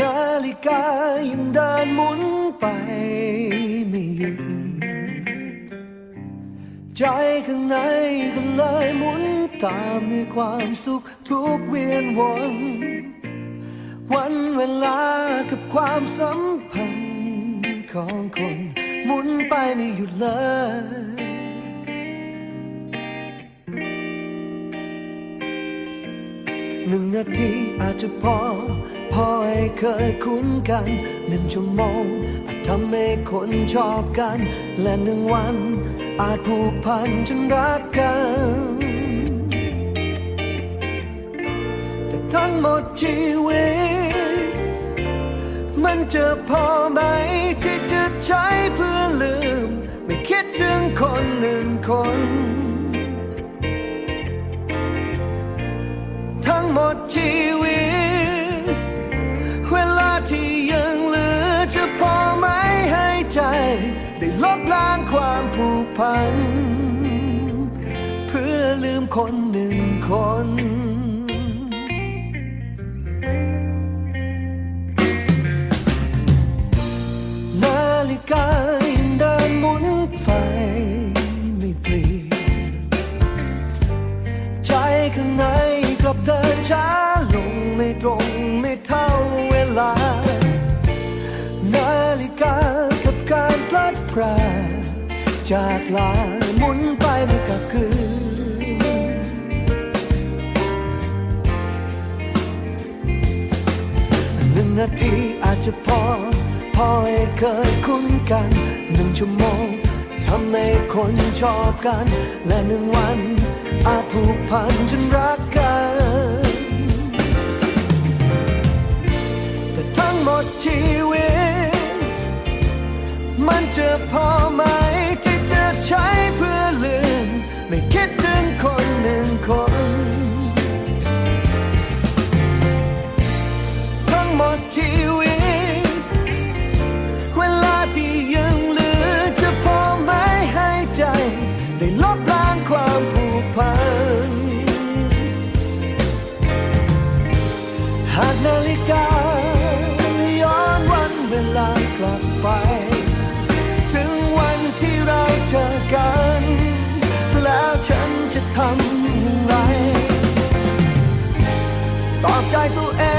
นาฬิกายังเดินหมุนไปไม่หยุด ใจข้างในก็เลยหมุนตามในความสุขทุกเวียนวน วันเวลากับความสัมพันธ์ของคน หมุนไปไม่หยุดเลย หนึ่งนาทีอาจจะพอ พอให้เคยคุ้นกันหนึ่งชั่วโมงอาจทำให้คนชอบกัน และหนึ่งวัน อาจผูกพันจนรักกัน แต่ทั้งหมดชีวิต มันจะพอไหมที่จะใช้เพื่อลืม ไม่คิดถึงคนหนึ่งคน หมดชีวิต เวลาที่ยังเหลือจะพอไหมให้ใจ ได้ลบล้างความผูกพัน เพื่อลืมคนหนึ่งคน พลัดพราจากลาหมุนไปไม่กลับคืน หนึ่งนาทีอาจจะพอ พอให้เคยคุ้นกัน หนึ่งชั่วโมงทำให้คนชอบกัน และหนึ่งวันอาจผูกพันจนรักกัน ตอบใจตัวเอง